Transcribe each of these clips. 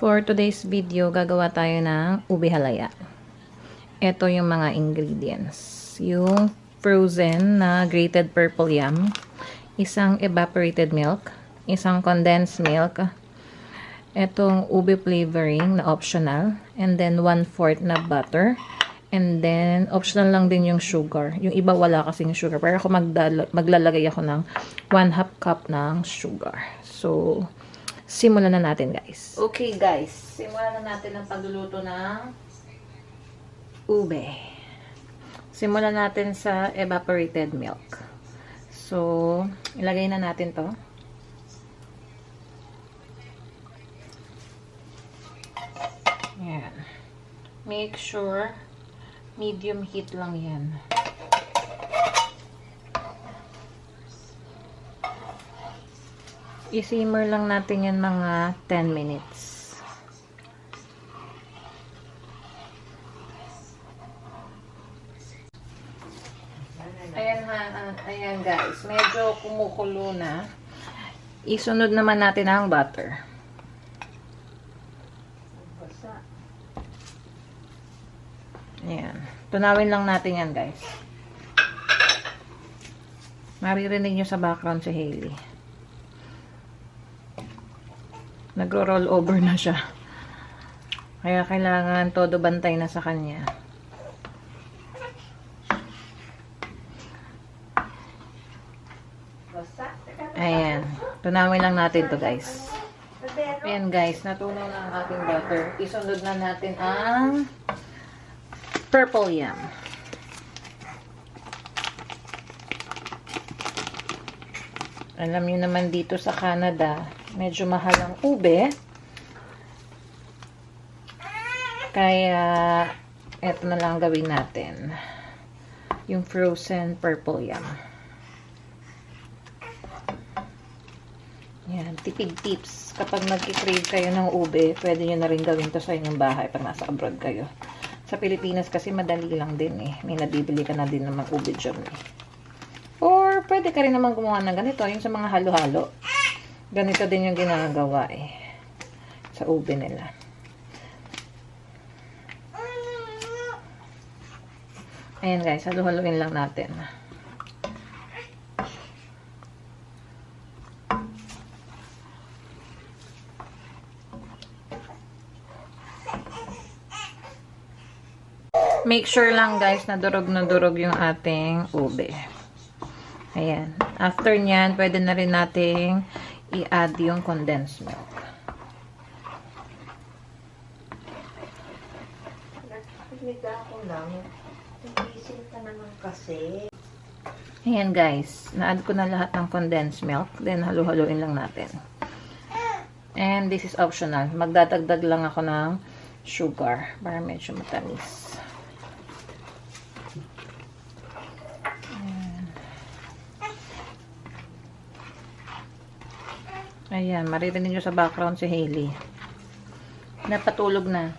For today's video, gagawa tayo ng ube halaya. Ito yung mga ingredients. Yung frozen na grated purple yam, isang evaporated milk, isang condensed milk, itong ube flavoring na optional, and then 1/4 na butter, and then optional lang din yung sugar. Yung iba wala kasing sugar. Pero ako maglalagay ako ng 1 half cup ng sugar. So, simulan na natin guys. Okay guys, simulan na natin ang pagluluto ng ube. Simulan natin sa evaporated milk. So, ilagay na natin to. Yan. Make sure medium heat lang yan. I-simmer lang natin yan mga 10 minutes. Ayan ha, ah, ayan guys, medyo kumukulo na. Isunod naman natin ang butter. Ayan. Tunawin lang natin yan guys. Maririnig nyo sa background si Hailey. Nagro-roll over na siya. Kaya kailangan todo bantay na sa kanya. Ayan. Tunawin lang natin to guys. Ayan guys, natunaw na ang ating butter. Isunod na natin ang purple yam. Alam niyo naman dito sa Canada, medyo mahal ang ube. Kaya, eto na lang gawin natin. Yung frozen purple yam. Yan, tipid tips. Kapag nag-crave kayo ng ube, pwede nyo na rin gawin to sa inyong bahay pag nasa abroad kayo. Sa Pilipinas kasi madali lang din eh. May nabibili ka na din naman ube dyan eh. Or, pwede ka rin naman gumawa ng ganito, yung sa mga halo-halo. Ganito din yung ginagawa eh. Sa ube nila. Ayan guys, halo-haloin lang natin. Make sure lang guys na durog na durog yung ating ube. Ayan. After nyan, pwede na rin nating i-add yung condensed milk. Nagpapiliga ako lang. Nagising ka naman kasi. Ayan guys, na-add ko na lahat ng condensed milk. Then, halu-haluin lang natin. And this is optional. Magdadagdag lang ako ng sugar para medyo matamis. Ayan, maririnig nyo sa background si Hailey. Napatulog na.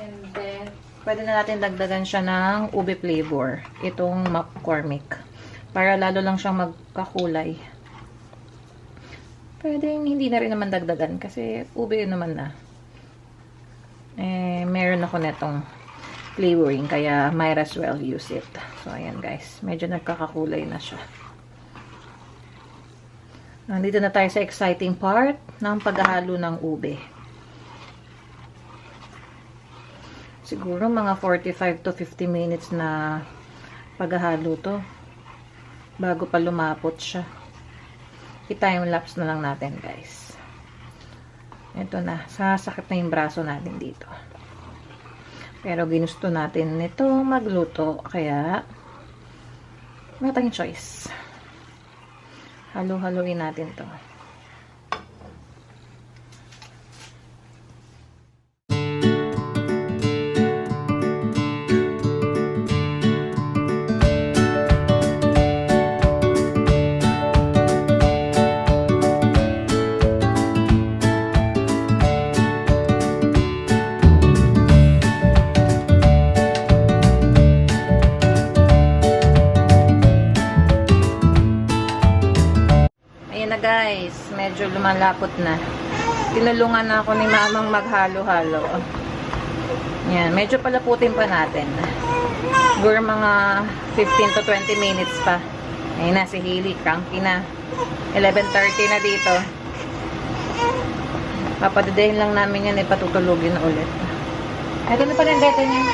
And then, pwede na natin dagdagan siya ng ube flavor. Itong McCormick. Para lalo lang siyang magkakulay. Pwede hindi na rin naman dagdagan kasi ube naman na. Eh, meron ako netong flavoring kaya might as well use it. So, ayan guys. Medyo nagkakakulay na siya. Nandito na tayo sa exciting part ng paghahalo ng ube. Siguro mga 45 to 50 minutes na paghahalo to bago pa lumapot siya. I-time lapse na lang natin guys. Ito na. Sasakit na yung braso natin dito. Pero ginusto natin nito magluto. Kaya wala tayong choice. Halo-haloin natin to. Medyo lumalapot na. Tinulungan na ako ni mamang maghalo-halo. Yan, medyo palaputin pa natin. Siguro mga 15 to 20 minutes pa. Ayun na, si Hailey, cranky na. 11.30 na dito. Papadadehin lang namin yan, ipatutulugin na ulit. Ito na pala ang data niya.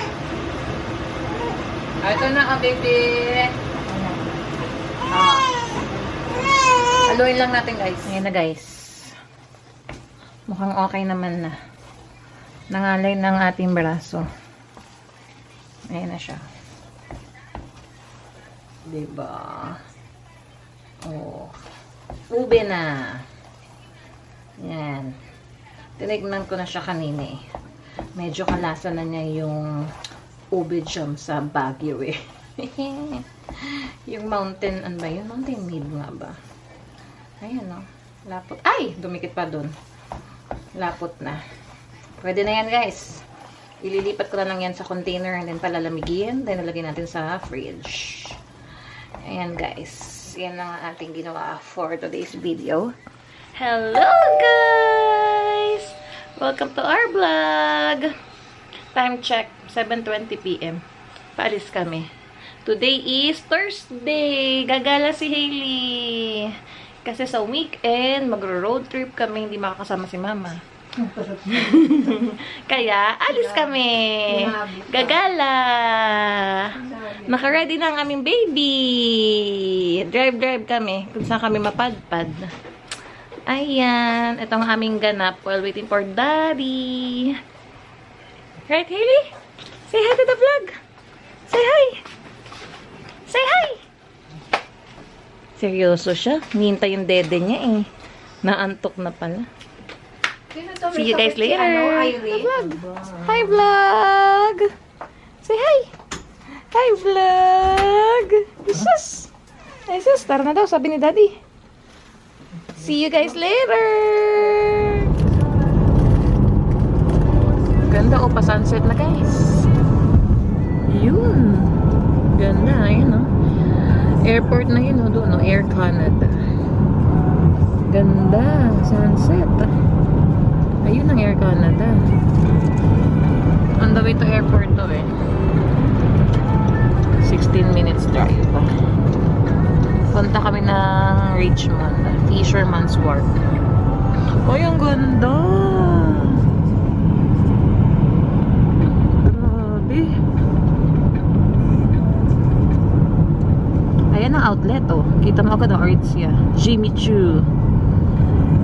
Ito na ang baby. Ah. Haluin lang natin guys. Ngayon na guys. Mukhang okay naman na. Nangalay ng ating braso. Ayan na siya. Diba? Oh. Ube na. Yan. Tinignan ko na siya kanina eh. Medyo kalasa na niya yung ube jam sa Baguio eh. yung mountain, ano ba yun? Mountain mead nga ba? Ayan no. Lapot. Ay! Dumikit pa dun. Lapot na. Pwede na yan guys. Ililipat ko na lang yan sa container and then palalamigin. Then nalagyan natin sa fridge. Ayan guys. Yan lang ang ating ginawa for today's video. Hello guys! Welcome to our vlog! Time check, 7.20pm. Paalis kami. Today is Thursday! Gagala si Hailey! Kasi sa weekend, magro-road trip kami, hindi makakasama si Mama. Kaya, alis kami! Gagala! Naka-ready na ang aming baby! Drive-drive kami kung saan kami mapadpad. Ayan. Ito ang aming ganap while waiting for daddy. Right, Hailey? Say hi to the vlog. Say hi. Say hi. Seryoso siya. Nihintay yung dede niya eh. Naantok na pala. See you guys later. Ano, vlog. Hi, vlog. Say hi. Hi, vlog. Jesus. Ay, sus. Tara na daw, sabi ni daddy. See you guys later! Ganda o, pa-sunset na guys. Yun. Ganda, ayun o. Airport na yun o, doon o, Air Canada. Ganda, sunset. Ayun ang Air Canada. On the way to airport to eh. 16 minutes drive. Punta kami ng Richmond. Fisherman's Wharf. Ay, ang ganda! Grabe. Ayan ang outlet, oh. Kita mo agad ang Aritzia. Jimmy Choo.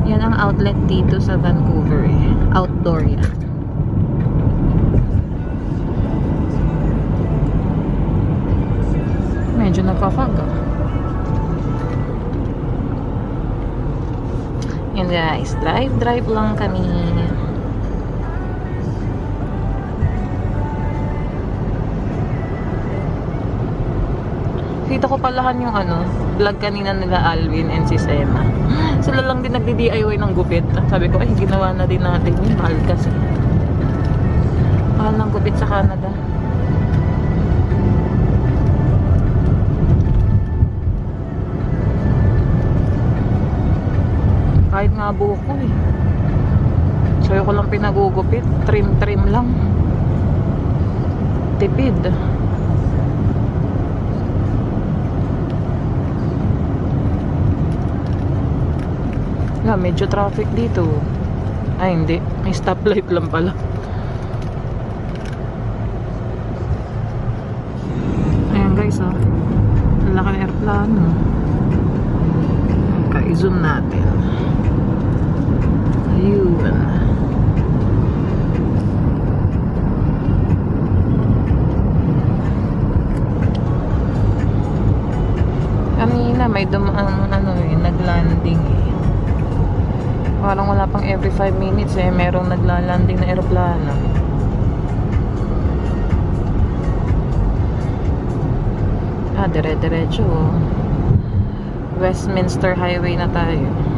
Yan ang outlet dito sa Vancouver, eh. Outdoor yan. Medyo nagpa-fog, ah. Yan guys, drive drive lang kami. Kita ko palahan yung ano, vlog kanina nila Alvin and si Sema. Sila lang din nagdi-DIY ng gupit. Sabi ko, ay ginawa na din natin yun. Mahal kasi. Mahal ng gupit sa Canada. Kahit nga buko eh. Sa'yo ko lang pinagugupit. Trim-trim lang. Tipid. Yeah, medyo traffic dito. Ay, hindi. May stoplight lang pala. Ayan guys, oh. Ang laki ng aeroplano. Okay, zoom natin. Ayun. Kanina may dumaan 45 minutes eh, merong naglalanding na aeroplano. Ah, dire-diretso. Oh. Westminster Highway na tayo.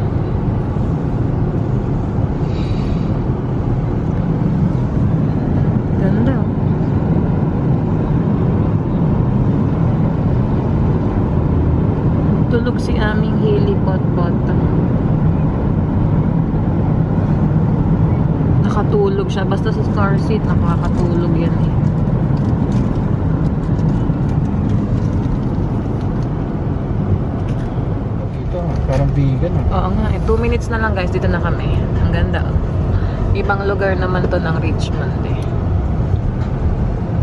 Siya. Basta sa car seat, nakakatulog yan eh. Ito, parang vegan ah. Oo nga, eh. Two minutes na lang guys, dito na kami. Ang ganda oh. Ibang lugar naman to ng Richmond eh.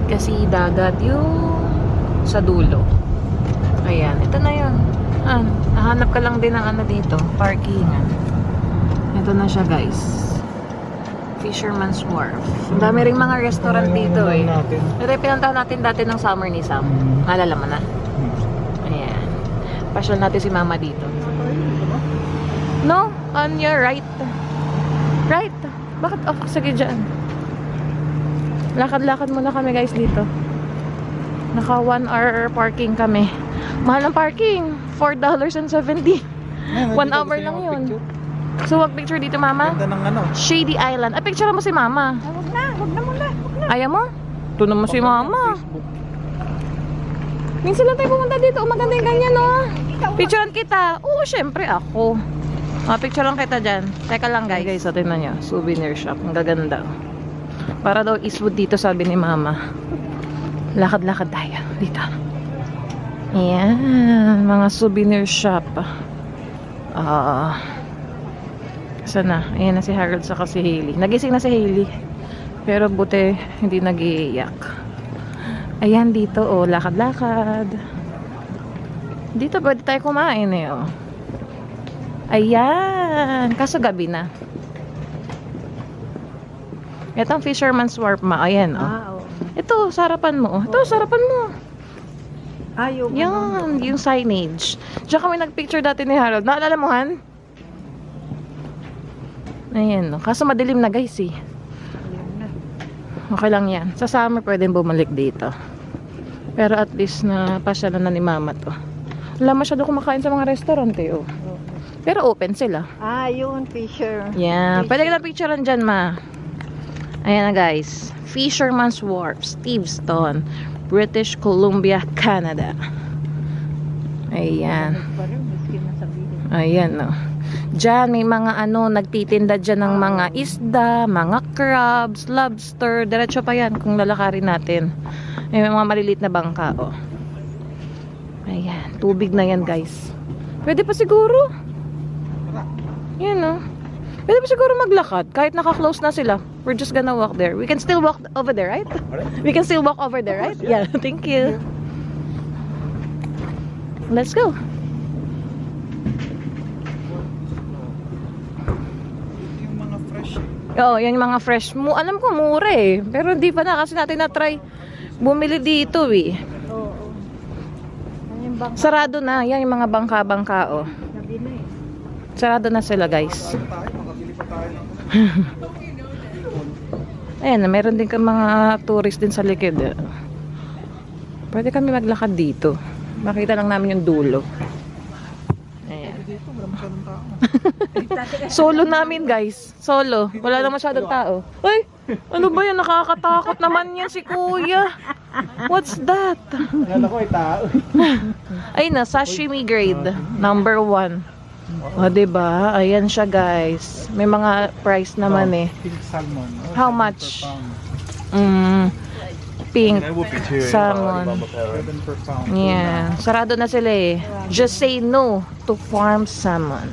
Kasi dagat yung sa dulo. Ayan, ito na yun. Ah, nahanap ka lang din ng ano dito, parkingan. Ito na siya guys. Fisherman's Wharf. Ang dami ring mga restaurant dito eh. Natin. Ito yung pinuntahan natin dati ng summer ni Sam. Mm. Naalala mo na? Hmm. Ayan. Pasyal natin si mama dito. No, on your right. Right. Bakit? Oh, sige dyan. Lakad-lakad muna kami guys dito. Naka 1 hour parking kami. Mahal ng parking. $4.70. Ayan, One nandito hour gusto lang yun. mag-picture. So, wag picture dito, mama. Ganda ng ano. Shady Island. Ah, picture mo si mama. Huwag na, huwag na muna. Huwag na. Ayaw mo? Ito naman si mama. Facebook. Minsan lang tayo pumunta dito. Maganda yung ganyan, no? Picturean kita. Oo, syempre ako. Ah, picture lang kita dyan. Teka lang, guys. Guys, so, tingnan nyo. Souvenir shop. Ang gaganda. Para daw Eastwood dito, sabi ni mama. Lakad-lakad tayo. Dito. Ayan. Mga souvenir shop. Ah. Sana. Ayan na si Harold sa si Hailey. Nagising na si Hailey. Pero buti, hindi nag-iiyak. Ayan dito, oh, lakad-lakad. Dito pwede tayo kumain eh, oh. Ayan, kaso gabi na. Ito ang Fisherman's Wharf ma. Ayan, oh. Ah. Ito, sarapan mo. Ito, sarapan mo. Ah, yung ano, Yan, yung signage. Diyan kami nagpicture dati ni Harold. Naalala mo, Han? Ayan, no. Kaso madilim na, guys, eh. Okay lang yan. Sa summer pwedeng bumalik dito. Pero at least na pasyalan na ni mama to. Wala masyado kumakain sa mga restaurant eh, oh. Pero open sila. Ah, yun, Fisher. Yeah. Pwede ka na picturean dyan, ma. Ayan na, guys. Fisherman's Wharf, Steveston, British Columbia, Canada. Ayan. Ayan, no. Diyan, may mga ano, nagtitinda dyan ng mga isda, mga crabs, lobster. Diretso pa yan kung lalakarin natin. May mga maliliit na bangka, oh. Ayan, tubig na yan, guys. Pwede pa siguro. Yan, no. Pwede pa siguro maglakad. Kahit naka-close na sila. We're just gonna walk there. We can still walk over there, right? We can still walk over there, right? Yeah, thank you. Let's go. Yung mga Oo, yan yung mga fresh mo. Alam ko, mura eh. Pero hindi pa na kasi natin na-try bumili dito eh. Oo. oo. Yung bang Sarado na. Yan yung mga bangka-bangka oh. nabili? Sarado na sila guys. Ayan, meron din ka mga tourist din sa likod. eh. Pwede kami maglakad dito. Makita lang namin yung dulo. Dito. Wala masyadong tao. Solo namin guys. Solo. Wala na masyadong tao. Uy! Ano ba yan? Nakakatakot naman yan si kuya. What's that? Akala ko ay tao. Ay na, sashimi grade. Number one. O, diba? Ayan siya, guys. May mga price naman eh. Salmon. Oh, How much? Mm, pink salmon. Yeah. Sarado na sila eh. Just say no to farm salmon.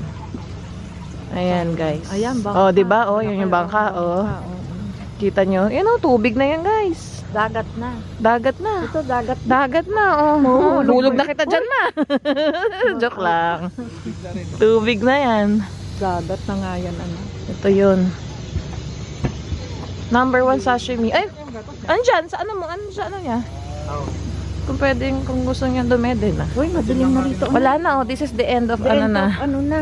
Ayan, guys. Ayan, bangka. Oh, diba? Oh, yun yung bangka. Oh. Oo. Kita nyo? Yan oh, tubig na yan, guys. Dagat na. Dagat na. Ito, dagat na. Dagat na, oh. Hulog ba na kita dyan, ma. Joke lang. Tubig na yan. Dagat na nga yan, ano. Ito yun. Number one sashimi. Ay, andyan. Sa ano mo? Ano sa ano niya? Kung pwedeng, kung gusto niya dumede na. Uy, madilim na rito. Wala na, oh. This is the end of The ano end na. of Ano na.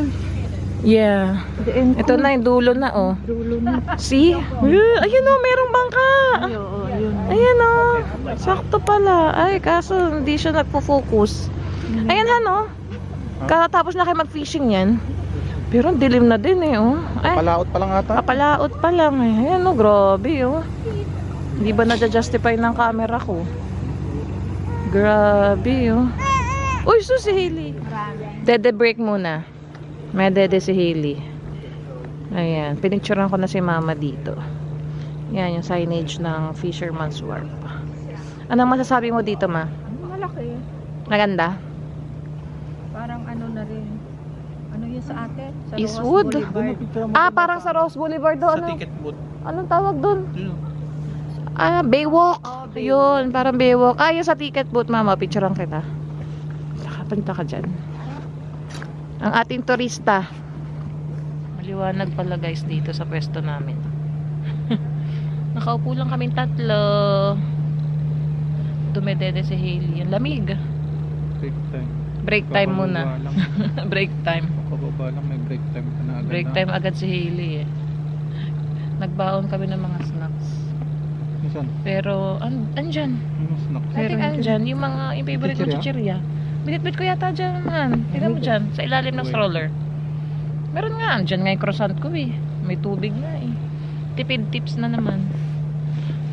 Yeah. The end Ito na yung dulo na, oh. Dulo na. See? Uh, ayun, oh. Merong bangka. Ay, oo, yun. Ayan, oh. Sakto pala. Ay, kaso hindi siya nagpo-focus. Ayan, han, oh. Katapos na kayo mag-fishing yan. Pero ang dilim na din, eh, oh. Ay, Palaot pa lang ata. Kapalaot pa lang eh. Ayan oh, grabe oh. Hindi ba na-justify ng camera ko? Grabe oh. Uy, so si Hailey. Dede break muna. May dede si Hailey. Ayan, pinicturean ko na si mama dito. Yan yung signage ng Fisherman's Wharf. Anong masasabi mo dito, ma? Malaki. Maganda? Parang ano na rin. Ano yun sa atin? Sa Eastwood? Ah, parang sa Rose Boulevard doon. Sa Ano? ticket booth. Anong tawag doon? Yun. Ah, Baywalk. Oh, Yun, parang Baywalk. Ah, yun sa ticket booth, mama. Picturean kita. Punta ka dyan. Ang ating turista. Maliwanag pala guys dito sa pwesto namin. Nakaupo lang kami tatlo. Dumedede si Hailey. Ang lamig. Break time. Break time Kababa muna. break time. Kababa lang, may break time ka na agad. Break na. time agad si Hailey eh. Nagbaon kami ng mga snacks. Saan? Pero, an andyan. Snack? I think andyan. Yung mga, yung favorite kong Chichirya? chichirya. Binitbit ko yata dyan man. Tignan mo dyan. Sa ilalim ng stroller. Meron nga. Andyan nga yung croissant ko eh. May tubig nga eh. Tipid tips na naman.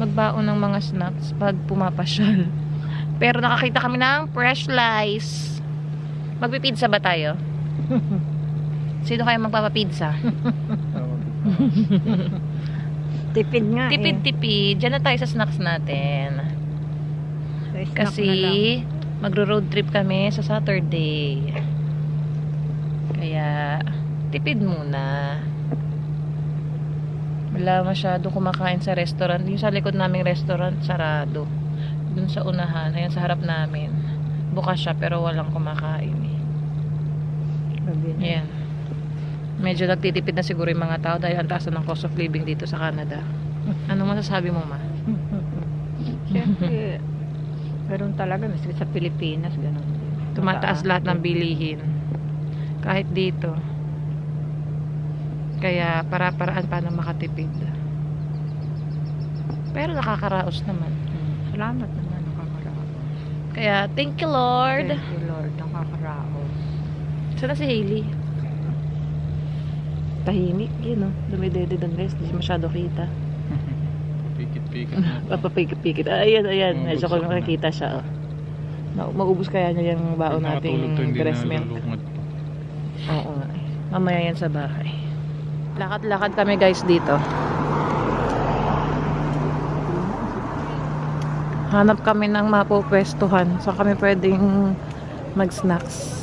Magbaon ng mga snacks pag pumapasyal. Pero nakakita kami ng fresh lice. Magpipizza ba tayo? Sino kaya magpapapizza? Tipid nga eh. Tipid-tipid. Diyan na tayo sa snacks natin. So, snack Kasi na magro-road trip kami sa Saturday. Kaya tipid muna. Wala masyado kumakain sa restaurant. Yung sa likod naming restaurant, sarado. Dun sa unahan, ayan sa harap namin. Bukas siya pero walang kumakain eh. Ayan. Medyo nagtitipid na siguro yung mga tao dahil ang taas ng cost of living dito sa Canada. Anong masasabi mo ma? Siyempre, meron talaga. Mas sa Pilipinas, ganun. Tumataas lahat ng bilihin. Kahit dito. Kaya para-paraan paano makatipid. Pero nakakaraos naman. Salamat naman, nakakaraos. Kaya thank you Lord. Thank you, Lord. Nakakaraos. Sana si Hailey. Tahimik yun oh. Dumidede doon guys. Hindi masyado kita. Pikit-pikit. Papapikit-pikit. Ah, ayan, ayan. Oh, Medyo ko bugso na. siya oh. Ma- Maubos kaya niya yung baon nating breast milk. Oo nga. Mamaya yan sa bahay. Lakad-lakad kami guys dito. Hanap kami ng mapupwestuhan. So kami pwedeng mag-snacks. Ganyan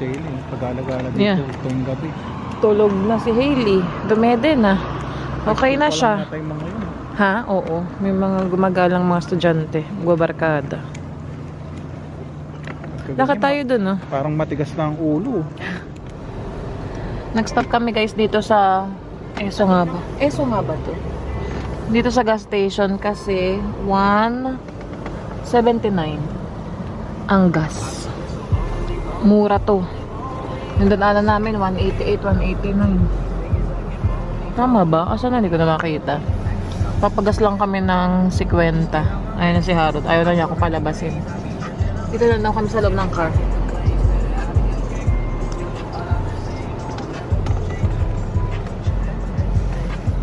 sa ili. Pag-alagala dito Yeah. tuwing gabi. Tulog na si Hailey. Dumede na. Okay na siya. Ha? Oo. May mga gumagalang mga estudyante. Kagabi Lakad tayo dun, oh. Parang matigas na ang ulo. Nag-stop kami guys dito sa Eso nga ba? Eso nga ba to? Dito sa gas station kasi 179 ang gas. Mura to. Yung dadaanan namin 188, 189. Tama ba? Asa na? Hindi ko na makita. Papagas lang kami ng 50. Ayun na si Harold. Ayaw na niya ako palabasin. Dito na daw kami sa loob ng car.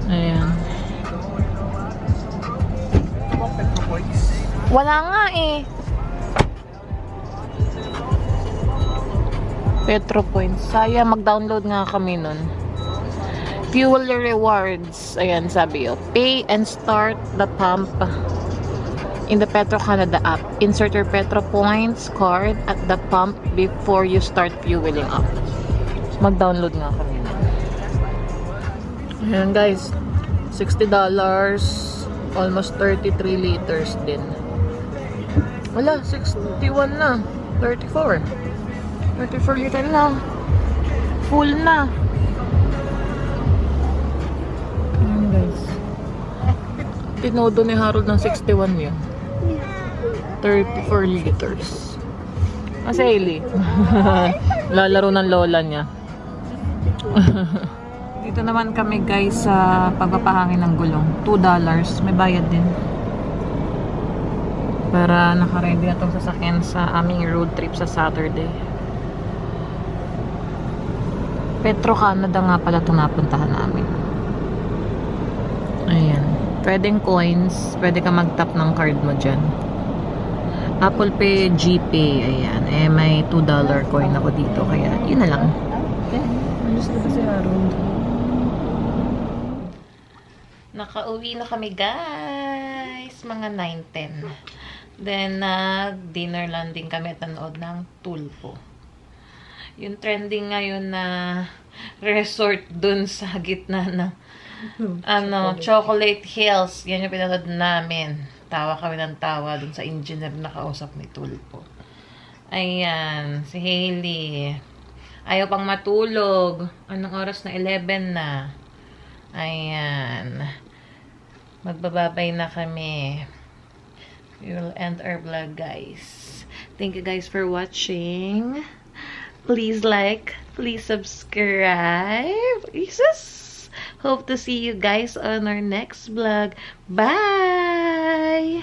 Ayan. Wala nga eh. Petro points. Saya mag-download nga kami nun. Fuel rewards. Ayan, sabi oh. Pay and start the pump in the Petro Canada app. Insert your Petro points card at the pump before you start fueling up. Mag-download nga kami nun. Ayan guys. $60. Almost 33 liters din. Wala, 61 na. 34. 34 liter na. Full na. Ayan guys. Tinodo ni Harold ng 61 yun. 34 liters. Kasi Hailey. Lalaro ng lola niya. Dito naman kami guys sa pagpapahangin ng gulong. $2. May bayad din. Para nakaready na itong sasakyan sa aming road trip sa Saturday. Petro Canada nga pala itong napuntahan namin. Ayan. Pwedeng coins. Pwede ka mag-tap ng card mo dyan. Apple Pay, GPay. Ayan. Eh, may $2 coin ako dito. Kaya, yun na lang. Alis na ba si Harold? Nakauwi na kami, guys. Mga 9-10. Then, nag-dinner lang din kami at nanood ng Tulpo. Yung trending ngayon na resort dun sa gitna ng ano, Chocolate Hills. Yan yung pinanood namin. Tawa kami ng tawa dun sa engineer na kausap ni Tulpo. Ayan, si Hailey. Ayaw pang matulog. Anong oras na? 11 na. Ayan. Magbababay na kami. We will end our vlog, guys. Thank you guys for watching please like, please subscribe. Jesus! Hope to see you guys on our next vlog. Bye!